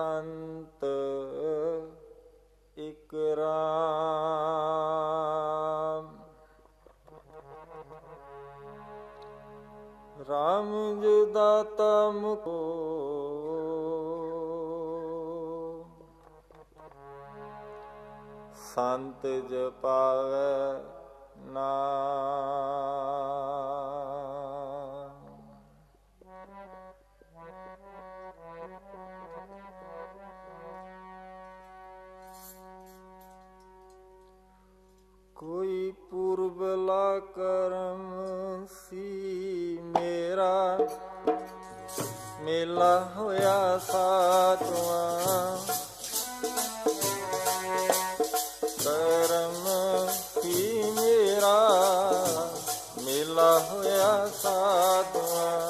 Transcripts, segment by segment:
ਸੰਤ ਇਕ ਰਾਮ। ਜੀ ਦਾਤਾ ਮੁਕੋ ਸੰਤ ਜਪਾਵੈ ਕੋਈ ਪੁਰਬਲਾ ਕਰਮ ਸੀ ਮੇਰਾ। ਮੇਲਾ ਹੋਇਆ ਸਾਤਵਾਂ। ਕਰਮ ਸੀ ਮੇਰਾ। ਮੇਲਾ ਹੋਇਆ ਸਾਤਵਾਂ।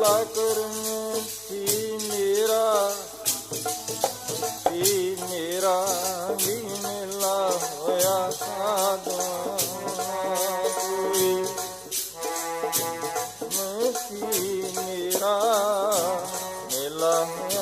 अल्लाह करने सी मेरा सी मेरा भी मिला होया साधु सी मेरा मिला होया